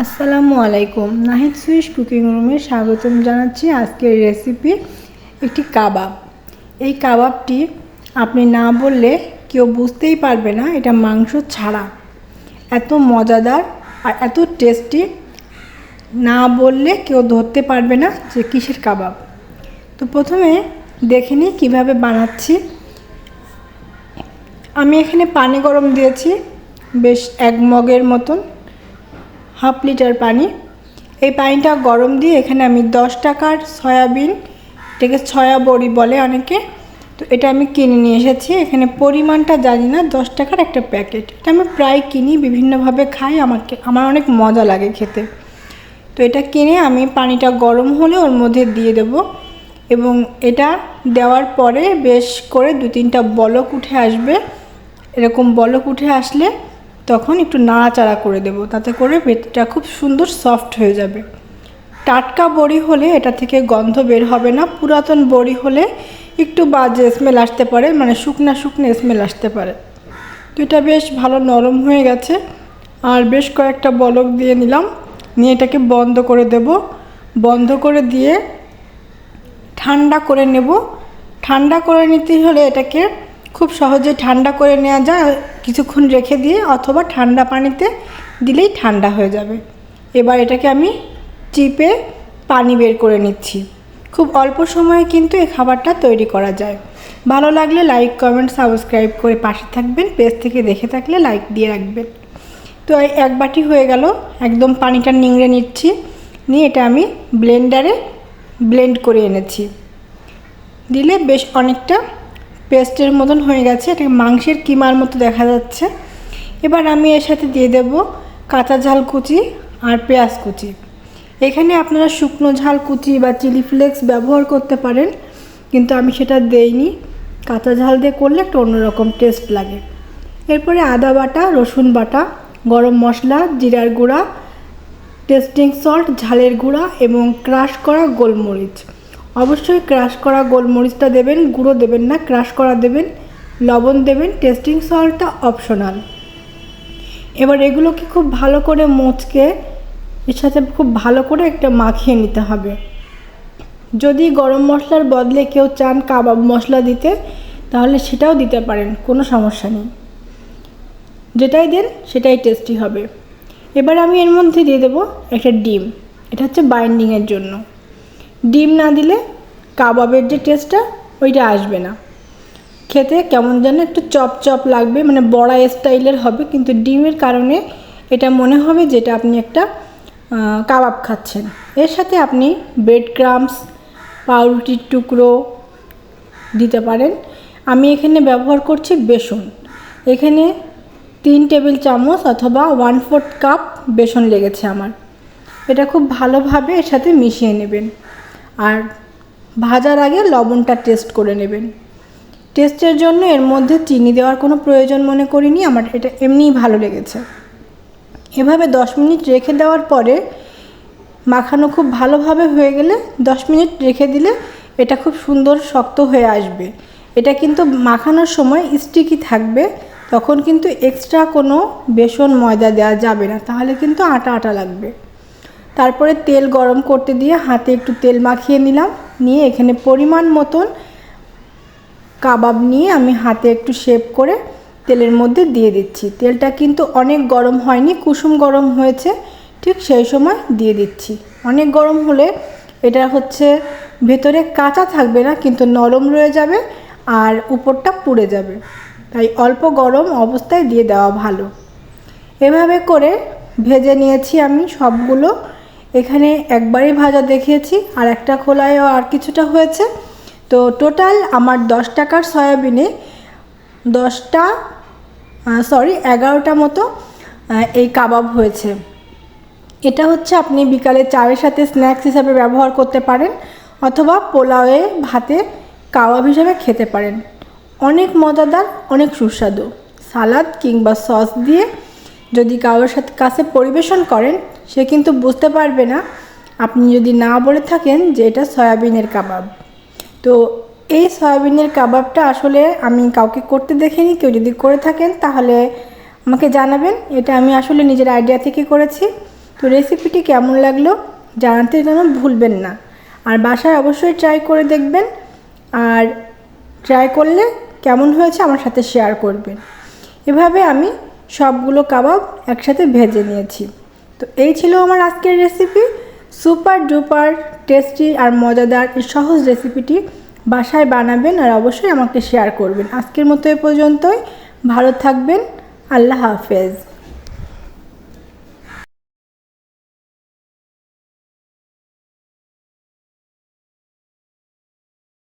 আসসালামু আলাইকুম। Nahid Swiss cooking রুমে স্বাগতম জানাচ্ছি আজকের রেসিপি একটি কাবাব। এই কাবাবটি আপনি না বললে কেউ বুঝতেই পারবে না এটা মাংস ছাড়া। এত মজাদার আর এত টেস্টি না বললে কেউ ধরতে পারবে না যে কিসের কাবাব। তো প্রথমে দেখে নিই কীভাবে বানাচ্ছি। আমি এখানে পানি গরম দিয়েছি, বেশ এক মগের মতন। হাফ লিটার পানি। এই পানিটা গরম দিয়ে এখানে আমি দশ টাকার সয়াবিন, এটাকে ছয়া বড়ি বলে অনেকে। তো এটা আমি কিনে নিয়ে এসেছি। এখানে পরিমাণটা জানি না, দশ টাকার একটা প্যাকেট। এটা আমি প্রায় কিনি, বিভিন্নভাবে খাই। আমাকে, আমার অনেক মজা লাগে খেতে। তো এটা কিনে আমি পানিটা গরম হলে ওর মধ্যে দিয়ে দেব। এবং এটা দেওয়ার পরে বেশ করে দু তিনটা বলক উঠে আসবে। এরকম বলক উঠে আসলে তখন একটু নাড়াচাড়া করে দেব, তাতে করে ভেতরটা খুব সুন্দর সফট হয়ে যাবে। টাটকা বড়ি হলে এটা থেকে গন্ধ বের হবে না, পুরাতন বড়ি হলে একটু বাজে স্মেল আসতে পারে মানে শুকনা শুকনো স্মেল আসতে পারে। তো এটা বেশ ভালো নরম হয়ে গেছে, আর বেশ কয়েকটা বলক দিয়ে নিলাম, নিয়ে এটাকে বন্ধ করে দেব। বন্ধ করে দিয়ে ঠান্ডা করে নেব। ঠান্ডা করে নিতে হলে এটাকে খুব সহজে ঠান্ডা করে নেওয়া যায়, কিছুক্ষণ রেখে দিয়ে অথবা ঠান্ডা পানিতে দিলেই ঠান্ডা হয়ে যাবে। এবার এটাকে আমি চিপে পানি বের করে নিচ্ছি। খুব অল্প সময়ে কিন্তু এই খাবারটা তৈরি করা যায়। ভালো লাগলে লাইক, কমেন্ট, সাবস্ক্রাইব করে পাশে থাকবেন। পেজ থেকে দেখে থাকলে লাইক দিয়ে রাখবেন। তো এই এক বাটি হয়ে গেল। একদম পানিটা নিংড়ে নিচ্ছি। নিয়ে এটা আমি ব্লেন্ডারে ব্লেন্ড করে এনেছি। দিলে বেশ অনেকটা পেস্টের মতন হয়ে গেছে এটা মাংসের কিমার মতো দেখা যাচ্ছে। এবার আমি এর সাথে দিয়ে দেব কাঁচা ঝাল কুচি আর পেঁয়াজ কুচি। এখানে আপনারা শুকনো ঝাল কুচি বা চিলি ফ্লেক্স ব্যবহার করতে পারেন, কিন্তু আমি সেটা দেইনি। কাঁচা ঝাল দিয়ে করলে একটা অন্যরকম টেস্ট লাগে। এরপরে আদা বাটা, রসুন বাটা, গরম মশলা, জিরার গুঁড়া, টেস্টিং সল্ট, ঝালের গুঁড়া এবং ক্রাশ করা গোলমরিচ। অবশ্যই ক্রাশ করা গোলমরিচটা দেবেন, গুঁড়ো দেবেন না ক্রাশ করা দেবেন, লবণ দেবেন টেস্টিং সল্টটা অপশনাল এবার এগুলোকে খুব ভালো করে মোচকে, এর সাথে খুব ভালো করে একটা মাখিয়ে নিতে হবে। যদি গরম মশলার বদলে কেউ চান কাবাব মশলা দিতে, তাহলে সেটাও দিতে পারেন, কোনো সমস্যা নেই। যেটাই দেন, সেটাই টেস্টি হবে। এবার আমি এর মধ্যে দিয়ে দেবো একটা ডিম। এটা হচ্ছে বাইন্ডিংয়ের জন্য। ডিম না দিলে কাবাবের যে টেস্টটা ওইটা আসবে না। খেতে কেমন যেন একটু চপ চপ লাগবে মানে বড়া স্টাইলের হবে, কিন্তু ডিমের কারণে এটা মনে হবে যেটা আপনি একটা কাবাব খাচ্ছেন। এর সাথে আপনি ব্রেড ক্রামস পাউরুটির টুকরো দিতে পারেন। আমি এখানে ব্যবহার করছি বেসন। এখানে তিন টেবিল চামচ অথবা ওয়ান ফোর্থ কাপ বেসন লেগেছে আমার। এটা খুব ভালোভাবে এর সাথে মিশিয়ে নেবেন। আর ভাজার আগে লবণটা টেস্ট করে নেবেন। টেস্টের জন্য এর মধ্যে চিনি দেওয়ার কোনো প্রয়োজন মনে করিনি, আমার এটা এমনিই ভালো লেগেছে। এভাবে দশ মিনিট রেখে দেওয়ার পরে মাখানো খুব ভালোভাবে হয়ে গেলে দশ মিনিট রেখে দিলে এটা খুব সুন্দর শক্ত হয়ে আসবে। এটা কিন্তু মাখানোর সময় স্টিকি থাকবে, তখন কিন্তু এক্সট্রা কোনো বেসন ময়দা দেওয়া যাবে না, তাহলে কিন্তু আটা আটা লাগবে। তারপরে তেল গরম করতে দিয়ে হাতে একটু তেল মাখিয়ে নিলাম। নিয়ে এখানে পরিমাণ মতন কাবাব নিয়ে আমি হাতে একটু শেপ করে তেলের মধ্যে দিয়ে দিচ্ছি। তেলটা কিন্তু অনেক গরম হয়নি, কুসুম গরম হয়েছে, ঠিক সেই সময় দিয়ে দিচ্ছি। অনেক গরম হলে এটা হচ্ছে ভেতরে কাঁচা থাকবে না, কিন্তু নরম রয়ে যাবে আর উপরটা পুড়ে যাবে। তাই অল্প গরম অবস্থায় দিয়ে দেওয়া ভালো। এভাবে করে ভেজে নিয়েছি আমি সবগুলো এখানে একবারই ভাজা দেখিয়েছি, আর একটা খোলায়ও আর কিছুটা হয়েছে। তো টোটাল আমার দশ টাকার সয়াবিনে দশটা সরি এগারোটা মতো এই কাবাব হয়েছে। এটা হচ্ছে আপনি বিকালে চায়ের সাথে স্ন্যাক্স হিসাবে ব্যবহার করতে পারেন, অথবা পোলাওয়ে ভাতে কাবাব হিসাবে খেতে পারেন। অনেক মজাদার, অনেক সুস্বাদু। সালাদ কিংবা সস দিয়ে যদি কারোর সাথে কাছে পরিবেশন করেন, সে কিন্তু বুঝতে পারবে না। আপনি যদি না বলে থাকেন যে এটা সয়াবিনের কাবাব। তো এই সয়াবিনের কাবাবটা আসলে আমি কাউকে করতে দেখিনি, কেউ যদি করে থাকেন, তাহলে আমাকে জানাবেন। এটা আমি আসলে নিজের আইডিয়া থেকে করেছি। তো রেসিপিটি কেমন লাগল জানাতে যেন ভুলবেন না। আর বাসায় অবশ্যই ট্রাই করে দেখবেন। আর ট্রাই করলে কেমন হয়েছে আমার সাথে শেয়ার করবেন। এভাবে আমি সবগুলো কাবাব একসাথে ভেজে নিয়েছি। তো এই ছিল আমার আজকের রেসিপি সুপার ডুপার টেস্টি আর মজাদার এই সহজ রেসিপিটি বাসায় বানাবেন আর অবশ্যই আমাকে শেয়ার করবেন। আজকের মতো এ পর্যন্তই। ভালো থাকবেন। আল্লাহ হাফেজ।